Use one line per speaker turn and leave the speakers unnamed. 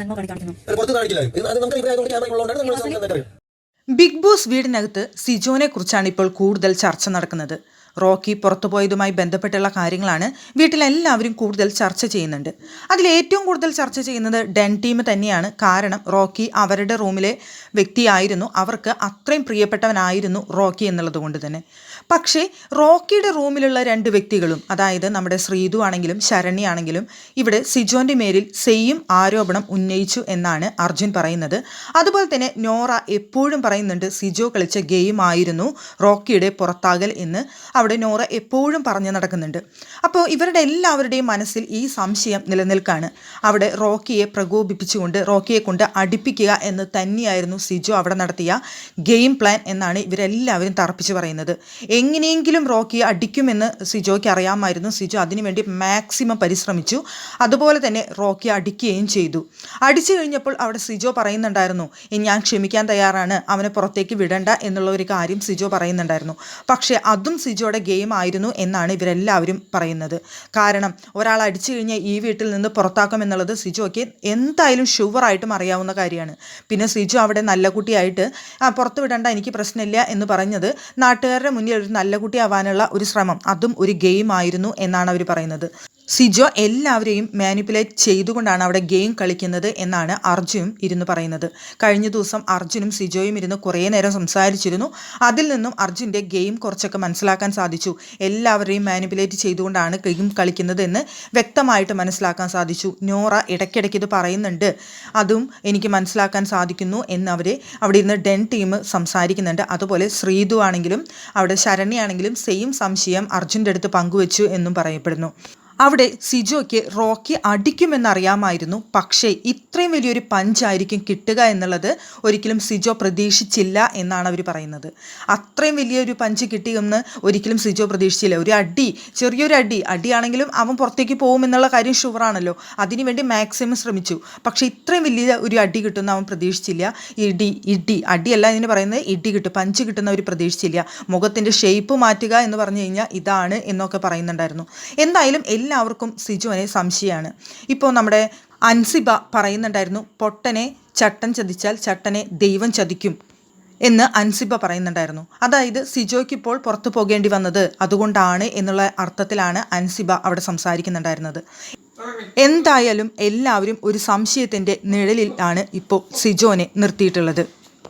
നന്മ കാണിക്കുന്നു.
അത് പുറത്ത് കാണിക്കില്ല. ഇത് അത് നമുക്ക് ഇവിടെ ആയതുകൊണ്ട് ക്യാമറ ഉള്ളതുകൊണ്ടാണ് നമ്മൾ
ബിഗ് ബോസ് വീടിനകത്ത് സിജോനെ കുറിച്ചാണ് ഇപ്പോൾ കൂടുതൽ ചർച്ച നടക്കുന്നത്. റോക്കി പുറത്തുപോയതുമായി ബന്ധപ്പെട്ടുള്ള കാര്യങ്ങളാണ് വീട്ടിലെല്ലാവരും കൂടുതൽ ചർച്ച ചെയ്യുന്നുണ്ട്. അതിൽ ഏറ്റവും കൂടുതൽ ചർച്ച ചെയ്യുന്നത് ഡെൻ ടീം തന്നെയാണ്. കാരണം റോക്കി അവരുടെ റൂമിലെ വ്യക്തിയായിരുന്നു. അവർക്ക് അത്രയും പ്രിയപ്പെട്ടവനായിരുന്നു റോക്കി എന്നുള്ളത് കൊണ്ട് തന്നെ. പക്ഷേ റോക്കിയുടെ റൂമിലുള്ള രണ്ട് വ്യക്തികളും അതായത് നമ്മുടെ ശ്രീതു ആണെങ്കിലും ശരണ്യ ആണെങ്കിലും ഇവിടെ സിജോന്റെ മേലിൽ സെയിം ആരോപണം ഉന്നയിച്ചു എന്നാണ് അർജുൻ പറയുന്നത്. അതുപോലെ തന്നെ നോറ എപ്പോഴും പറയുന്നുണ്ട് സിജോ കളിച്ച ഗെയിം ആയിരുന്നു റോക്കിയുടെ പുറത്താകൽ എന്ന്. നോറ എപ്പോഴും പറഞ്ഞു നടക്കുന്നുണ്ട്. അപ്പോൾ ഇവരുടെ എല്ലാവരുടെയും മനസ്സിൽ ഈ സംശയം നിലനിൽക്കാണ്. അവിടെ റോക്കിയെ പ്രകോപിപ്പിച്ചുകൊണ്ട് റോക്കിയെ കൊണ്ട് അടുപ്പിക്കുക എന്ന് തന്നെയായിരുന്നു സിജു അവിടെ നടത്തിയ ഗെയിം പ്ലാൻ എന്നാണ് ഇവരെല്ലാവരും തറപ്പിച്ച് പറയുന്നത്. എങ്ങനെയെങ്കിലും റോക്കിയെ അടിക്കുമെന്ന് സിജോയ്ക്ക് അറിയാമായിരുന്നു. സിജോ അതിനുവേണ്ടി മാക്സിമം പരിശ്രമിച്ചു. അതുപോലെ തന്നെ റോക്കിയെ അടിക്കുകയും ചെയ്തു. അടിച്ചു കഴിഞ്ഞപ്പോൾ അവിടെ സിജോ പറയുന്നുണ്ടായിരുന്നു "ഇനി ഞാൻ ക്ഷമിക്കാൻ തയ്യാറാണ്. അവനെ പുറത്തേക്ക് വിടണ്ട എന്നുള്ള ഒരു കാര്യം സിജോ പറയുന്നുണ്ടായിരുന്നു. പക്ഷേ അതും സിജോയുടെ ഗെയിം ആയിരുന്നു എന്നാണ് ഇവരെല്ലാവരും പറയുന്നത്. കാരണം ഒരാൾ അടിച്ചു കഴിഞ്ഞാൽ ഈ വീട്ടിൽ നിന്ന് പുറത്താക്കും എന്നുള്ളത് സിജുവൊക്കെ എന്തായാലും ഷുവറായിട്ടും അറിയാവുന്ന കാര്യമാണ്. പിന്നെ സിജു അവിടെ നല്ല കുട്ടിയായിട്ട് "ആ, പുറത്ത് വിടണ്ട എനിക്ക് പ്രശ്നമില്ല എന്ന് പറഞ്ഞത് നാട്ടുകാരുടെ മുന്നിൽ ഒരു നല്ല കുട്ടിയാവാനുള്ള ഒരു ശ്രമം അതും ഒരു ഗെയിം ആയിരുന്നു എന്നാണ് അവർ പറയുന്നത്. സിജോ എല്ലാവരെയും മാനിപ്പുലേറ്റ് ചെയ്തുകൊണ്ടാണ് അവിടെ ഗെയിം കളിക്കുന്നത് എന്നാണ് അർജുനും ഇരുന്ന് പറയുന്നത്. കഴിഞ്ഞ ദിവസം അർജുനും സിജോയും ഇരുന്ന് കുറേ നേരം സംസാരിച്ചിരുന്നു. അതിൽ നിന്നും അർജുന്റെ ഗെയിം കുറച്ചൊക്കെ മനസ്സിലാക്കാൻ സാധിച്ചു. എല്ലാവരെയും മാനിപ്പുലേറ്റ് ചെയ്തുകൊണ്ടാണ് ഗെയിം കളിക്കുന്നത് എന്ന് വ്യക്തമായിട്ട് മനസ്സിലാക്കാൻ സാധിച്ചു. നോറ ഇടയ്ക്കിടയ്ക്ക് ഇത് പറയുന്നുണ്ട്. അതും എനിക്ക് മനസ്സിലാക്കാൻ സാധിക്കുന്നു എന്ന് അവർ അവിടെ ഇരുന്ന് ഡെൻ ടീം സംസാരിക്കുന്നുണ്ട്. അതുപോലെ ശ്രീതു ആണെങ്കിലും അവിടെ ശരണ്യാണെങ്കിലും സെയിം സംശയം അർജുന്റെ അടുത്ത് പങ്കുവച്ചു എന്നും പറയപ്പെടുന്നു. അവിടെ സിജോയ്ക്ക് റോക്കി അടിക്കുമെന്നറിയാമായിരുന്നു. പക്ഷേ ഇത്രയും വലിയൊരു പഞ്ചായിരിക്കും കിട്ടുക എന്നുള്ളത് ഒരിക്കലും സിജോ പ്രതീക്ഷിച്ചില്ല എന്നാണ് അവർ പറയുന്നത്. അത്രയും വലിയൊരു പഞ്ച് കിട്ടിയെന്ന് ഒരിക്കലും സിജോ പ്രതീക്ഷിച്ചില്ല. ഒരു അടി ചെറിയൊരു അടി അടിയാണെങ്കിലും അവൻ പുറത്തേക്ക് പോകുമെന്നുള്ള കാര്യം ഷുവറാണല്ലോ അതിനുവേണ്ടി മാക്സിമം ശ്രമിച്ചു. പക്ഷേ ഇത്രയും വലിയ ഒരു അടി കിട്ടുമെന്ന് അവൻ പ്രതീക്ഷിച്ചില്ല. ഇടി ഇടി അടിയല്ല ഇതിന് പറയുന്നത്. ഇടി കിട്ടും പഞ്ച് കിട്ടുന്ന ഒരു പ്രതീക്ഷിച്ചില്ല. മുഖത്തിന്റെ ഷേപ്പ് മാറ്റുക എന്ന് പറഞ്ഞു കഴിഞ്ഞാൽ ഇതാണ് എന്നൊക്കെ പറയുന്നുണ്ടായിരുന്നു. എന്തായാലും എല്ലാവർക്കും സിജുവിനെ സംശയമാണ്. ഇപ്പോൾ നമ്മുടെ അൻസിബ പറയുന്നുണ്ടായിരുന്നു പൊട്ടനെ ചട്ടൻ ചതിച്ചാൽ ചട്ടനെ ദൈവം ചതിക്കും എന്ന് അൻസിബ പറയുന്നുണ്ടായിരുന്നു. അതായത് സിജോയ്ക്ക് ഇപ്പോൾ പുറത്തു പോകേണ്ടി വന്നത് അതുകൊണ്ടാണ് എന്നുള്ള അർത്ഥത്തിലാണ് അൻസിബ അവിടെ സംസാരിക്കുന്നുണ്ടായിരുന്നത്. എന്തായാലും എല്ലാവരും ഒരു സംശയത്തിന്റെ നിഴലിലാണ് ഇപ്പോൾ സിജോനെ നിർത്തിയിട്ടുള്ളത്.